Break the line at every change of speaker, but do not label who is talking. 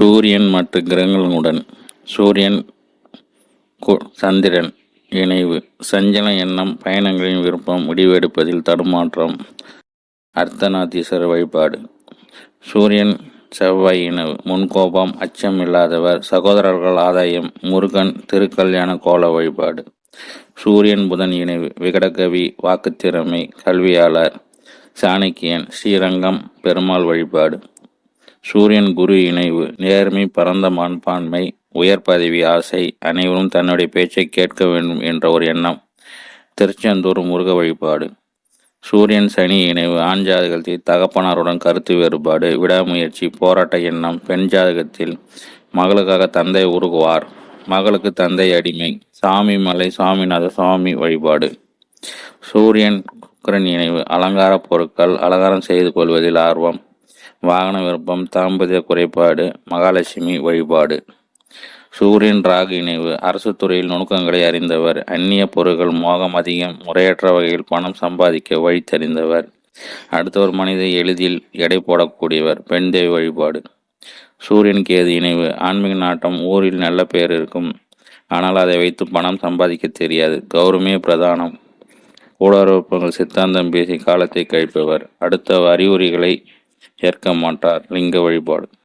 சூரியன் மற்ற கிரகங்களுடன் சூரியன் கு- சந்திரன் இணைவு சஞ்சல எண்ணம் பயணங்களின் விருப்பம் முடிவெடுப்பதில் தடுமாற்றம் அர்த்தநாதீஸ்வர வழிபாடு. சூரியன் செவ்வாய் இணைவு முன்கோபம் அச்சம் இல்லாதவர் சகோதரர்கள் ஆதாயம் முருகன் திருக்கல்யாண கோல வழிபாடு. சூரியன் புதன் இணைவு விகடகவி வாக்குத்திறமை கல்வியாளர் சாணக்கியன் ஸ்ரீரங்கம் பெருமாள் வழிபாடு. சூரியன் குரு இணைவு நேர்மை பரந்த மண்பான்மை உயர் பதவி ஆசை அனைவரும் தன்னுடைய பேச்சை கேட்க வேண்டும் என்ற ஒரு எண்ணம். திருச்செந்தூர் முருக வழிபாடு. சூரியன் சனி இணைவு ஆண் ஜாதகத்தில் தகப்பனாருடன் கருத்து வேறுபாடு விடாமுயற்சி போராட்ட எண்ணம் பெண் ஜாதகத்தில் மகளுக்காக தந்தை உருகுவார் மகளுக்கு தந்தை அடிமை சாமி மலை சாமிநாத சுவாமி வழிபாடு. சூரியன் குக்கரன் இணைவு அலங்கார பொருட்கள் அலங்காரம் செய்து கொள்வதில் ஆர்வம். வாகன விருப்பம் தாம்பத்திய குறைபாடு மகாலட்சுமி வழிபாடு. சூரியன் ராகு இணைவு. அரசு துறையில் நுணுக்கங்களை அறிந்தவர். அந்நிய பொருட்கள் மோகம் அதிகம். முறையற்ற வகையில் பணம் சம்பாதிக்க வழி தெரிந்தவர். அடுத்தவர் மனித எளிதில் எடை போடக்கூடியவர். பெண் தேவி வழிபாடு. சூரியன் கேது இணைவு. ஆன்மீக நாட்டம் ஊரில் நல்ல பெயர் இருக்கும். ஆனால் அதை வைத்து பணம் சம்பாதிக்க தெரியாது. கௌரவமே பிரதானம். ஊடகங்கள் சித்தாந்தம் பேசி காலத்தை கழிப்பவர். அடுத்த அறிகுறிகளை ஏற்க மாட்டார் லிங்க வழிபாடு.